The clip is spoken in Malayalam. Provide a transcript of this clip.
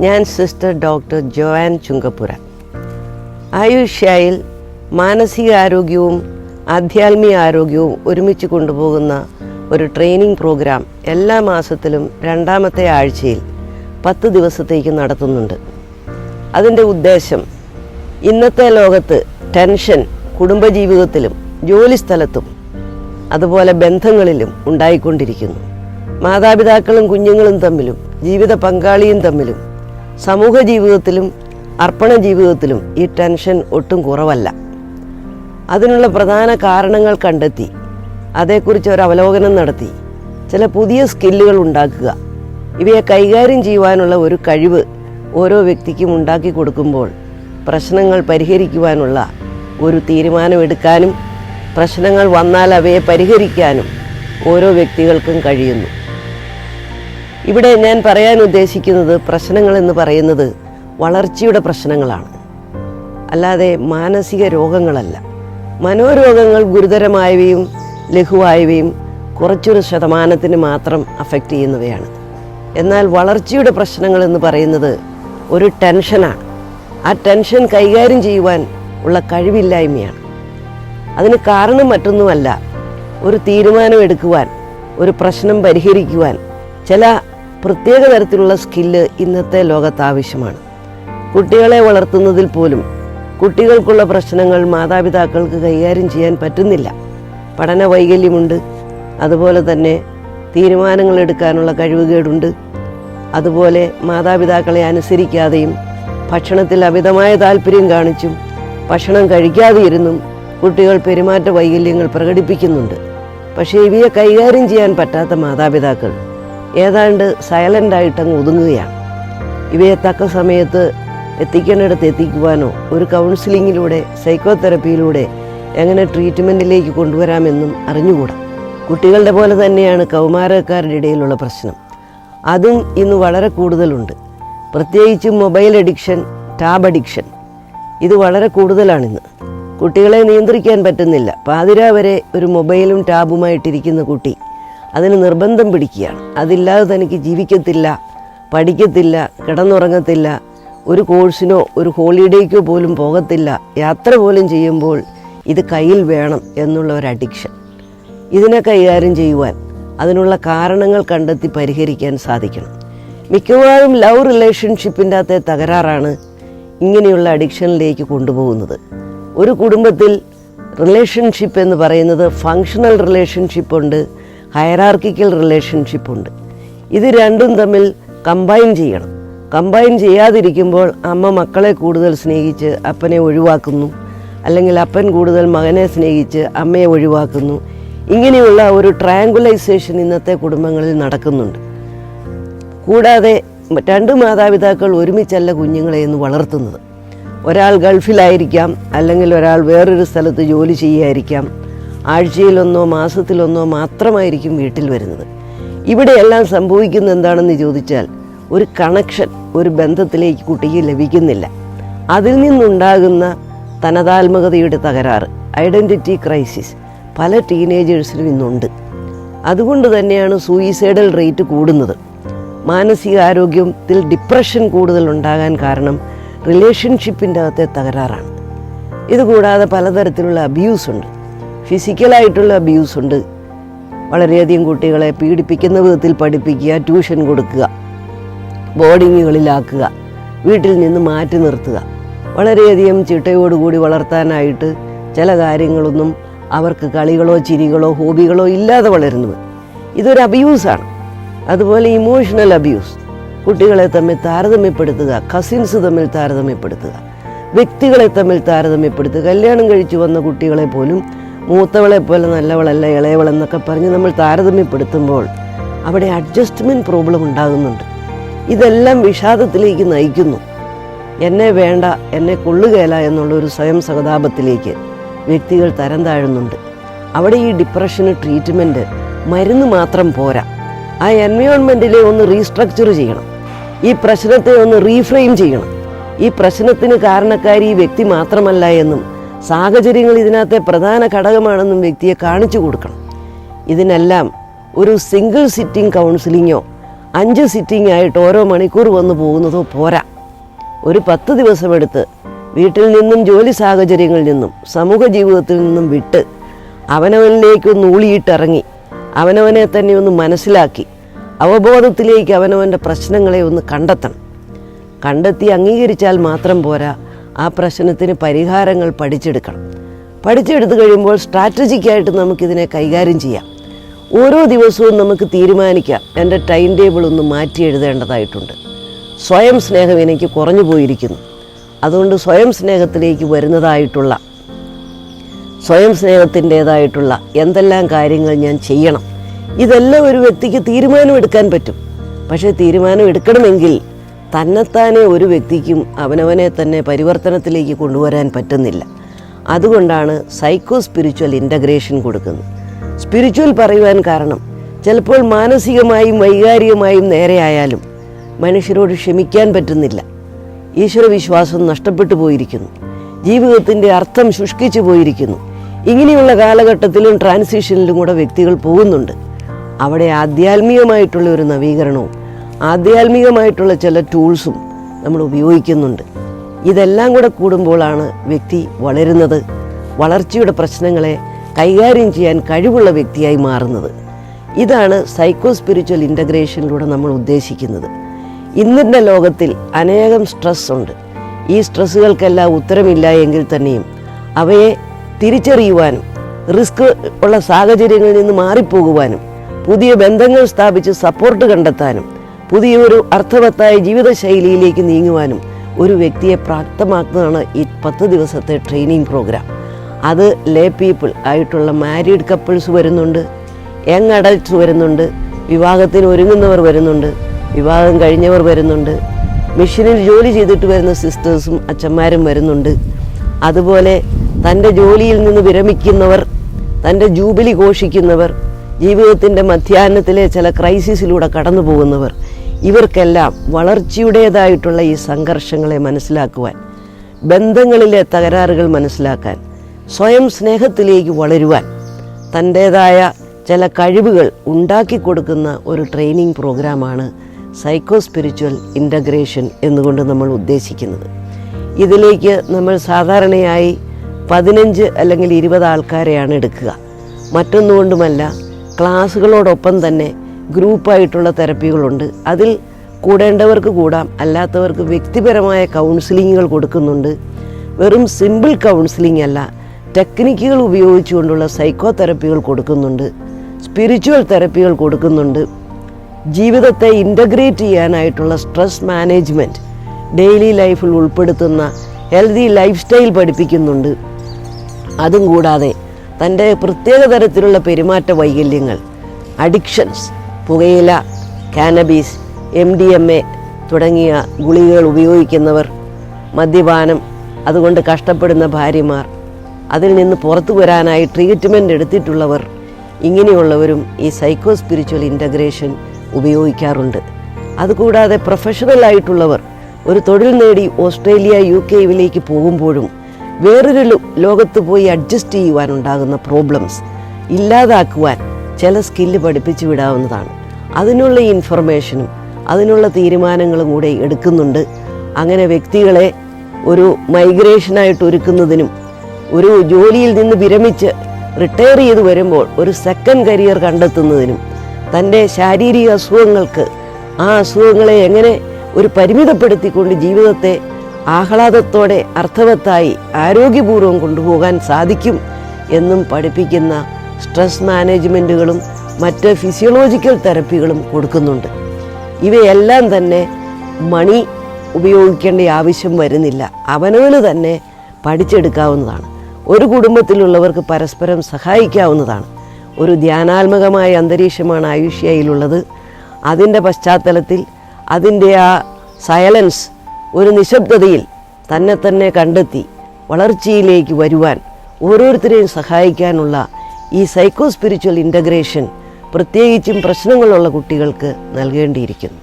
ഞാൻ സിസ്റ്റർ ഡോക്ടർ ജോയാൻ ചുങ്കപ്പുര ആയുഷ്യായിൽ മാനസികാരോഗ്യവും ആധ്യാത്മിക ആരോഗ്യവും ഒരുമിച്ച് കൊണ്ടുപോകുന്ന ഒരു ട്രെയിനിങ് പ്രോഗ്രാം എല്ലാ മാസത്തിലും രണ്ടാമത്തെ ആഴ്ചയിൽ പത്ത് ദിവസത്തേക്ക് നടത്തുന്നുണ്ട്. അതിന്റെ ഉദ്ദേശം ഇന്നത്തെ ലോകത്ത് ടെൻഷൻ കുടുംബജീവിതത്തിലും ജോലിസ്ഥലത്തും അതുപോലെ ബന്ധങ്ങളിലും ഉണ്ടായിക്കൊണ്ടിരിക്കുന്നു. മാതാപിതാക്കളും കുഞ്ഞുങ്ങളും തമ്മിലും ജീവിത പങ്കാളിയും തമ്മിലും സമൂഹ ജീവിതത്തിലും അർപ്പണ ജീവിതത്തിലും ഈ ടെൻഷൻ ഒട്ടും കുറവല്ല. അതിനുള്ള പ്രധാന കാരണങ്ങൾ കണ്ടെത്തി അതേക്കുറിച്ച് ഒരു അവലോകനം നടത്തി ചില പുതിയ സ്കില്ലുകൾ ഉണ്ടാക്കുക. ഇവയെ കൈകാര്യം ചെയ്യുവാനുള്ള ഒരു കഴിവ് ഓരോ വ്യക്തിക്കും ഉണ്ടാക്കി കൊടുക്കുമ്പോൾ പ്രശ്നങ്ങൾ പരിഹരിക്കുവാനുള്ള ഒരു തീരുമാനമെടുക്കാനും പ്രശ്നങ്ങൾ വന്നാൽ അവയെ പരിഹരിക്കാനും ഓരോ വ്യക്തികൾക്കും കഴിയുന്നു. ഇവിടെ ഞാൻ പറയാൻ ഉദ്ദേശിക്കുന്നത് പ്രശ്നങ്ങൾ എന്ന് പറയുന്നത് വളർച്ചയുടെ പ്രശ്നങ്ങളാണ്. അല്ലാതെ മാനസിക രോഗങ്ങളല്ല. മനോരോഗങ്ങൾ ഗുരുതരമായവയും ലഘുവായവയും കുറച്ചൊരു ശതമാനത്തിന് മാത്രം അഫക്റ്റ് ചെയ്യുന്നവയാണ്. എന്നാൽ വളർച്ചയുടെ പ്രശ്നങ്ങൾ എന്ന് പറയുന്നത് ഒരു ടെൻഷനാണ്. ആ ടെൻഷൻ കൈകാര്യം ചെയ്യുവാൻ ഉള്ള കഴിവില്ലായ്മയാണ്. അതിന് കാരണം മറ്റൊന്നുമല്ല. ഒരു തീരുമാനം എടുക്കുവാൻ ഒരു പ്രശ്നം പരിഹരിക്കുവാൻ ചില പ്രത്യേക തരത്തിലുള്ള സ്കില്ല് ഇന്നത്തെ ലോകത്ത് ആവശ്യമാണ്. കുട്ടികളെ വളർത്തുന്നതിൽ പോലും കുട്ടികൾക്കുള്ള പ്രശ്നങ്ങൾ മാതാപിതാക്കൾക്ക് കൈകാര്യം ചെയ്യാൻ പറ്റുന്നില്ല. പഠന വൈകല്യമുണ്ട്. അതുപോലെ തന്നെ തീരുമാനങ്ങൾ എടുക്കാനുള്ള കഴിവുകേടുണ്ട്. അതുപോലെ മാതാപിതാക്കളെ അനുസരിക്കാതെയും ഭക്ഷണത്തിൽ അമിതമായ താല്പര്യം കാണിച്ചും ഭക്ഷണം കഴിക്കാതെ ഇരുന്നും കുട്ടികൾ പെരുമാറ്റ വൈകല്യങ്ങൾ പ്രകടിപ്പിക്കുന്നുണ്ട്. പക്ഷേ ഇവയെ കൈകാര്യം ചെയ്യാൻ പറ്റാത്ത മാതാപിതാക്കൾ ഏതാണ്ട് സൈലന്റായിട്ടങ്ങ് ഒതുങ്ങുകയാണ്. ഇവയെ തക്ക സമയത്ത് എത്തിക്കേണ്ടിടത്ത് എത്തിക്കുവാനോ ഒരു കൗൺസിലിങ്ങിലൂടെ സൈക്കോ തെറപ്പിയിലൂടെ എങ്ങനെ ട്രീറ്റ്മെന്റിലേക്ക് കൊണ്ടുവരാമെന്നും അറിഞ്ഞുകൂടാ. കുട്ടികളുടെ പോലെ തന്നെയാണ് കൗമാരക്കാരുടെ ഇടയിലുള്ള പ്രശ്നം. അതും ഇന്ന് വളരെ കൂടുതലുണ്ട്. പ്രത്യേകിച്ച് മൊബൈൽ അഡിക്ഷൻ ടാബ് അഡിക്ഷൻ ഇത് വളരെ കൂടുതലാണിന്ന്. കുട്ടികളെ നിയന്ത്രിക്കാൻ പറ്റുന്നില്ല. പാതിര വരെ ഒരു മൊബൈലും ടാബുമായിട്ടിരിക്കുന്ന കുട്ടി അതിന് നിർബന്ധം പിടിക്കുകയാണ്. അതില്ലാതെ തനിക്ക് ജീവിക്കത്തില്ല പഠിക്കത്തില്ല കിടന്നുറങ്ങത്തില്ല ഒരു കോഴ്സിനോ ഒരു ഹോളിഡേക്കോ പോലും പോകത്തില്ല. യാത്ര പോലും ചെയ്യുമ്പോൾ ഇത് കയ്യിൽ വേണം എന്നുള്ള ഒരു അഡിക്ഷൻ. ഇതിനെ കൈകാര്യം ചെയ്യുവാൻ അതിനുള്ള കാരണങ്ങൾ കണ്ടെത്തി പരിഹരിക്കാൻ സാധിക്കണം. മിക്കവാറും ലവ് റിലേഷൻഷിപ്പിന്റെ അകത്തെ തകരാറാണ് ഇങ്ങനെയുള്ള അഡിക്ഷനിലേക്ക് കൊണ്ടുപോകുന്നത്. ഒരു കുടുംബത്തിൽ റിലേഷൻഷിപ്പ് എന്ന് പറയുന്നത് ഫങ്ഷണൽ റിലേഷൻഷിപ്പ് ഉണ്ട്. ഹയറാർക്കിക്കൽ റിലേഷൻഷിപ്പ് ഉണ്ട്. ഇത് രണ്ടും തമ്മിൽ കമ്പൈൻ ചെയ്യണം. കമ്പൈൻ ചെയ്യാതിരിക്കുമ്പോൾ അമ്മ മക്കളെ കൂടുതൽ സ്നേഹിച്ച് അപ്പനെ ഒഴിവാക്കുന്നു. അല്ലെങ്കിൽ അപ്പൻ കൂടുതൽ മകനെ സ്നേഹിച്ച് അമ്മയെ ഒഴിവാക്കുന്നു. ഇങ്ങനെയുള്ള ഒരു ട്രാങ്കുലൈസേഷൻ ഇന്നത്തെ കുടുംബങ്ങളിൽ നടക്കുന്നുണ്ട്. കൂടാതെ രണ്ട് മാതാപിതാക്കൾ ഒരുമിച്ചല്ല കുഞ്ഞുങ്ങളെ ഇന്ന് വളർത്തുന്നത്. ഒരാൾ ഗൾഫിലായിരിക്കാം അല്ലെങ്കിൽ ഒരാൾ വേറൊരു സ്ഥലത്ത് ജോലി ചെയ്യുകയായിരിക്കാം ആഴ്ചയിലൊന്നോ മാസത്തിലൊന്നോ മാത്രമായിരിക്കും വീട്ടിൽ വരുന്നത്. ഇവിടെയെല്ലാം സംഭവിക്കുന്നത് എന്താണെന്ന് ചോദിച്ചാൽ ഒരു കണക്ഷൻ ഒരു ബന്ധത്തിലേക്ക് കുട്ടിക്ക് ലഭിക്കുന്നില്ല. അതിൽ നിന്നുണ്ടാകുന്ന തനതാത്മകതയുടെ തകരാറ് ഐഡന്റിറ്റി ക്രൈസിസ് പല ടീനേജേഴ്സിനും ഇന്നുണ്ട്. അതുകൊണ്ട് തന്നെയാണ് സൂയിസൈഡൽ റേറ്റ് കൂടുന്നത്. മാനസികാരോഗ്യത്തിൽ ഡിപ്രഷൻ കൂടുതൽ ഉണ്ടാകാൻ കാരണം റിലേഷൻഷിപ്പിന്റെ അകത്തെ തകരാറാണ്. ഇതുകൂടാതെ പലതരത്തിലുള്ള അബ്യൂസ് ഉണ്ട്. ഫിസിക്കലായിട്ടുള്ള അബ്യൂസ് ഉണ്ട്. വളരെയധികം കുട്ടികളെ പീഡിപ്പിക്കുന്ന വിധത്തിൽ പഠിപ്പിക്കുക ട്യൂഷൻ കൊടുക്കുക ബോർഡിങ്ങുകളിലാക്കുക വീട്ടിൽ നിന്ന് മാറ്റി നിർത്തുക. വളരെയധികം ചിട്ടയോടുകൂടി വളർത്താനായിട്ട് ചില കാര്യങ്ങളൊന്നും അവർക്ക് കളികളോ ചിരികളോ ഹോബികളോ ഇല്ലാതെ വളരുന്നത് ഇതൊരു അബ്യൂസാണ് അതുപോലെ ഇമോഷണൽ അബ്യൂസ് കുട്ടികളെ തമ്മിൽ താരതമ്യപ്പെടുത്തുക കസിൻസ് തമ്മിൽ താരതമ്യപ്പെടുത്തുക വ്യക്തികളെ തമ്മിൽ താരതമ്യപ്പെടുത്തുക. കല്യാണം കഴിച്ചു വന്ന കുട്ടികളെ പോലും മൂത്തവളെ പോലെ നല്ലവളല്ല ഇളയവളെന്നൊക്കെ പറഞ്ഞ് നമ്മൾ താരതമ്യപ്പെടുത്തുമ്പോൾ അവിടെ അഡ്ജസ്റ്റ്മെന്റ് പ്രോബ്ലം ഉണ്ടാകുന്നുണ്ട്. ഇതെല്ലാം വിഷാദത്തിലേക്ക് നയിക്കുന്നു. എന്നെ വേണ്ട എന്നെ കൊള്ളുകയില്ല എന്നുള്ള ഒരു സ്വയം സഹതാപത്തിലേക്ക് വ്യക്തികൾ തരം താഴുന്നുണ്ട്. അവിടെ ഈ ഡിപ്രഷന് ട്രീറ്റ്മെന്റ് മരുന്ന് മാത്രം പോരാ. ആ എൻവയോൺമെന്റിലെ ഒന്ന് റീസ്ട്രക്ചർ ചെയ്യണം. ഈ പ്രശ്നത്തെ ഒന്ന് റീഫ്രെയിം ചെയ്യണം. ഈ പ്രശ്നത്തിന് കാരണക്കാരി ഈ വ്യക്തി മാത്രമല്ല എന്നും സാഹചര്യങ്ങൾ ഇതിനകത്തെ പ്രധാന ഘടകമാണെന്നും വ്യക്തിയെ കാണിച്ചു കൊടുക്കണം. ഇതിനെല്ലാം ഒരു സിംഗിൾ സിറ്റിംഗ് കൗൺസിലിങ്ങോ അഞ്ച് സിറ്റിംഗ് ആയിട്ട് ഓരോ മണിക്കൂർ വന്നു പോകുന്നതോ പോരാ. ഒരു പത്ത് ദിവസമെടുത്ത് വീട്ടിൽ നിന്നും ജോലി സാഹചര്യങ്ങളിൽ നിന്നും സമൂഹ ജീവിതത്തിൽ നിന്നും വിട്ട് അവനവനിലേക്കൊന്ന് ഊളിയിട്ടിറങ്ങി അവനവനെ തന്നെ ഒന്ന് മനസ്സിലാക്കി അവബോധത്തിലേക്ക് അവനവന്റെ പ്രശ്നങ്ങളെ ഒന്ന് കണ്ടെത്തണം. കണ്ടെത്തി അംഗീകരിച്ചാൽ മാത്രം പോരാ. ആ പ്രശ്നത്തിന് പരിഹാരങ്ങൾ പഠിച്ചെടുക്കണം. പഠിച്ചെടുത്ത് കഴിയുമ്പോൾ സ്ട്രാറ്റജിക്കായിട്ട് നമുക്കിതിനെ കൈകാര്യം ചെയ്യാം. ഓരോ ദിവസവും നമുക്ക് തീരുമാനിക്കാം. എന്റെ ടൈം ടേബിൾ ഒന്ന് മാറ്റി എഴുതേണ്ടതായിട്ടുണ്ട്. സ്വയം സ്നേഹം എനിക്ക് കുറഞ്ഞു പോയിരിക്കുന്നു. അതുകൊണ്ട് സ്വയം സ്നേഹത്തിലേക്ക് വരുന്നതായിട്ടുള്ള സ്വയം സ്നേഹത്തിന്റേതായിട്ടുള്ള എന്തെല്ലാം കാര്യങ്ങൾ ഞാൻ ചെയ്യണം. ഇതെല്ലാം ഒരു വ്യക്തിക്ക് തീരുമാനമെടുക്കാൻ പറ്റും. പക്ഷേ തീരുമാനം എടുക്കണമെങ്കിൽ തന്നെത്താനെ ഒരു വ്യക്തിക്കും അവനവനെ തന്നെ പരിവർത്തനത്തിലേക്ക് കൊണ്ടുവരാൻ പറ്റുന്നില്ല. അതുകൊണ്ടാണ് സൈക്കോ സ്പിരിച്വൽ ഇന്റഗ്രേഷൻ കൊടുക്കുന്നത്. സ്പിരിച്വൽ പറയുവാൻ കാരണം ചിലപ്പോൾ മാനസികമായും വൈകാരികമായും നേരെയായാലും മനുഷ്യരോട് ക്ഷമിക്കാൻ പറ്റുന്നില്ല. ഈശ്വരവിശ്വാസം നഷ്ടപ്പെട്ടു പോയിരിക്കുന്നു. ജീവിതത്തിന്റെ അർത്ഥം ശുഷ്കിച്ചു പോയിരിക്കുന്നു. ഇങ്ങനെയുള്ള കാലഘട്ടത്തിലും ട്രാൻസിഷനിലും കൂടെ വ്യക്തികൾ പോകുന്നുണ്ട്. അവിടെ ആധ്യാത്മികമായിട്ടുള്ള ഒരു നവീകരണവും ആധ്യാത്മികമായിട്ടുള്ള ചില ടൂൾസും നമ്മൾ ഉപയോഗിക്കുന്നുണ്ട്. ഇതെല്ലാം കൂടെ കൂടുമ്പോഴാണ് വ്യക്തി വളരുന്നത് വളർച്ചയുടെ പ്രശ്നങ്ങളെ കൈകാര്യം ചെയ്യാൻ കഴിവുള്ള വ്യക്തിയായി മാറുന്നത്. ഇതാണ് സൈക്കോ സ്പിരിച്വൽ ഇന്റഗ്രേഷനിലൂടെ നമ്മൾ ഉദ്ദേശിക്കുന്നത്. ഇന്നിന്റെ ലോകത്തിൽ അനേകം സ്ട്രെസ് ഉണ്ട്. ഈ സ്ട്രെസ്സുകൾക്കെല്ലാം ഉത്തരമില്ല എങ്കിൽ തന്നെയും അവയെ തിരിച്ചറിയുവാനും റിസ്ക് ഉള്ള സാഹചര്യങ്ങളിൽ നിന്ന് മാറിപ്പോകുവാനും പുതിയ ബന്ധങ്ങൾ സ്ഥാപിച്ച് സപ്പോർട്ട് കണ്ടെത്താനും പുതിയൊരു അർത്ഥവത്തായ ജീവിതശൈലിയിലേക്ക് നീങ്ങുവാനും ഒരു വ്യക്തിയെ പ്രാപ്തമാക്കുന്നതാണ് ഈ പത്ത് ദിവസത്തെ ട്രെയിനിങ് പ്രോഗ്രാം. അത് ലേ പീപ്പിൾ ആയിട്ടുള്ള മാരീഡ് കപ്പിൾസ് വരുന്നുണ്ട് യങ് അഡൽട്ട്സ് വരുന്നുണ്ട് വിവാഹത്തിന് ഒരുങ്ങുന്നവർ വരുന്നുണ്ട് വിവാഹം കഴിഞ്ഞവർ വരുന്നുണ്ട് മിഷനിൽ ജോലി ചെയ്തിട്ട് വരുന്ന സിസ്റ്റേഴ്സും അച്ഛന്മാരും വരുന്നുണ്ട്. അതുപോലെ തന്റെ ജോലിയിൽ നിന്ന് വിരമിക്കുന്നവർ തന്റെ ജൂബിലി ഘോഷിക്കുന്നവർ ജീവിതത്തിന്റെ മധ്യാഹ്നത്തിലെ ചില ക്രൈസിസിലൂടെ കടന്നു പോകുന്നവർ ഇവർക്കെല്ലാം വളർച്ചയുടേതായിട്ടുള്ള ഈ സംഘർഷങ്ങളെ മനസ്സിലാക്കുവാൻ ബന്ധങ്ങളിലെ തകരാറുകൾ മനസ്സിലാക്കാൻ സ്വയം സ്നേഹത്തിലേക്ക് വളരുവാൻ തന്റേതായ ചില കഴിവുകൾ ഉണ്ടാക്കി കൊടുക്കുന്ന ഒരു ട്രെയിനിങ് പ്രോഗ്രാമാണ് സൈക്കോ സ്പിരിച്വൽ ഇന്റഗ്രേഷൻ എന്നുകൊണ്ട് നമ്മൾ ഉദ്ദേശിക്കുന്നത്. ഇതിലേക്ക് നമ്മൾ സാധാരണയായി പതിനഞ്ച് അല്ലെങ്കിൽ ഇരുപത് ആൾക്കാരെയാണ് എടുക്കുക. മറ്റൊന്നുകൊണ്ടുമല്ല ക്ലാസ്സുകളോടൊപ്പം തന്നെ ഗ്രൂപ്പായിട്ടുള്ള തെറപ്പികളുണ്ട്. അതിൽ കൂടേണ്ടവർക്ക് കൂടാം അല്ലാത്തവർക്ക് വ്യക്തിപരമായ കൗൺസിലിങ്ങുകൾ കൊടുക്കുന്നുണ്ട്. വെറും സിമ്പിൾ കൗൺസിലിംഗ് അല്ല ടെക്നിക്കുകൾ ഉപയോഗിച്ചുകൊണ്ടുള്ള സൈക്കോ തെറപ്പികൾ കൊടുക്കുന്നുണ്ട് സ്പിരിച്വൽ തെറപ്പികൾ കൊടുക്കുന്നുണ്ട്. ജീവിതത്തെ ഇന്റഗ്രേറ്റ് ചെയ്യാനായിട്ടുള്ള സ്ട്രെസ് മാനേജ്മെന്റ് ഡെയിലി ലൈഫിൽ ഉൾപ്പെടുത്തുന്ന ഹെൽത്തി ലൈഫ് സ്റ്റൈൽ പഠിപ്പിക്കുന്നുണ്ട്. അതും കൂടാതെ തന്റെ പ്രത്യേക തരത്തിലുള്ള പെരുമാറ്റ വൈകല്യങ്ങൾ അഡിക്ഷൻസ് പുകയില cannabis M D M A തുടങ്ങിയ ഗുളികകൾ ഉപയോഗിക്കുന്നവർ മദ്യപാനം അതുകൊണ്ട് കഷ്ടപ്പെടുന്ന ഭാര്യമാർ അതിൽ നിന്ന് പുറത്തു വരാനായി ട്രീറ്റ്മെന്റ് എടുത്തിട്ടുള്ളവർ ഇങ്ങനെയുള്ളവരും ഈ സൈക്കോ സ്പിരിച്വൽ ഇന്റഗ്രേഷൻ ഉപയോഗിക്കാറുണ്ട്. അതുകൂടാതെ പ്രൊഫഷണൽ ആയിട്ടുള്ളവർ ഒരു തൊഴിൽ നേടി ഓസ്ട്രേലിയ യു കെയിലേക്ക് പോകുമ്പോഴും വേറൊരു ലോകത്ത് പോയി അഡ്ജസ്റ്റ് ചെയ്യുവാനുണ്ടാകുന്ന പ്രോബ്ലംസ് ഇല്ലാതാക്കുവാൻ ചില സ്കില്ല് പഠിപ്പിച്ചു വിടാവുന്നതാണ്. അതിനുള്ള ഇൻഫർമേഷനും അതിനുള്ള തീരുമാനങ്ങളും കൂടെ എടുക്കുന്നുണ്ട്. അങ്ങനെ വ്യക്തികളെ ഒരു മൈഗ്രേഷനായിട്ട് ഒരുക്കുന്നതിനും ഒരു ജോലിയിൽ നിന്ന് വിരമിച്ച് റിട്ടയർ ചെയ്ത് വരുമ്പോൾ ഒരു സെക്കൻഡ് കരിയർ കണ്ടെത്തുന്നതിനും തന്റെ ശാരീരിക അസുഖങ്ങൾക്ക് ആ അസുഖങ്ങളെ എങ്ങനെ ഒരു പരിമിതപ്പെടുത്തിക്കൊണ്ട് ജീവിതത്തെ ആഹ്ലാദത്തോടെ അർത്ഥവത്തായി ആരോഗ്യപൂർവം കൊണ്ടുപോകാൻ സാധിക്കും എന്നും പഠിപ്പിക്കുന്ന സ്ട്രെസ് മാനേജ്മെന്റുകളും മറ്റ് ഫിസിയോളജിക്കൽ തെറപ്പികളും കൊടുക്കുന്നുണ്ട്. ഇവയെല്ലാം തന്നെ മണി ഉപയോഗിക്കേണ്ട ആവശ്യം വരുന്നില്ല. അവനവന് തന്നെ പഠിച്ചെടുക്കാവുന്നതാണ്. ഒരു കുടുംബത്തിലുള്ളവർക്ക് പരസ്പരം സഹായിക്കാവുന്നതാണ്. ഒരു ധ്യാനാത്മകമായ അന്തരീക്ഷമാണ് ആയുഷ്യയിലുള്ളത്. അതിന്റെ പശ്ചാത്തലത്തിൽ അതിന്റെ ആ സയലൻസ് ഒരു നിശബ്ദതയിൽ തന്നെ തന്നെ കണ്ടെത്തി വളർച്ചയിലേക്ക് വരുവാൻ ഓരോരുത്തരെയും സഹായിക്കാനുള്ള ഈ സൈക്കോ സ്പിരിച്വൽ ഇന്റഗ്രേഷൻ പ്രത്യേകിച്ചും പ്രശ്നങ്ങളുള്ള കുട്ടികൾക്ക് നൽകേണ്ടിയിരിക്കുന്നു.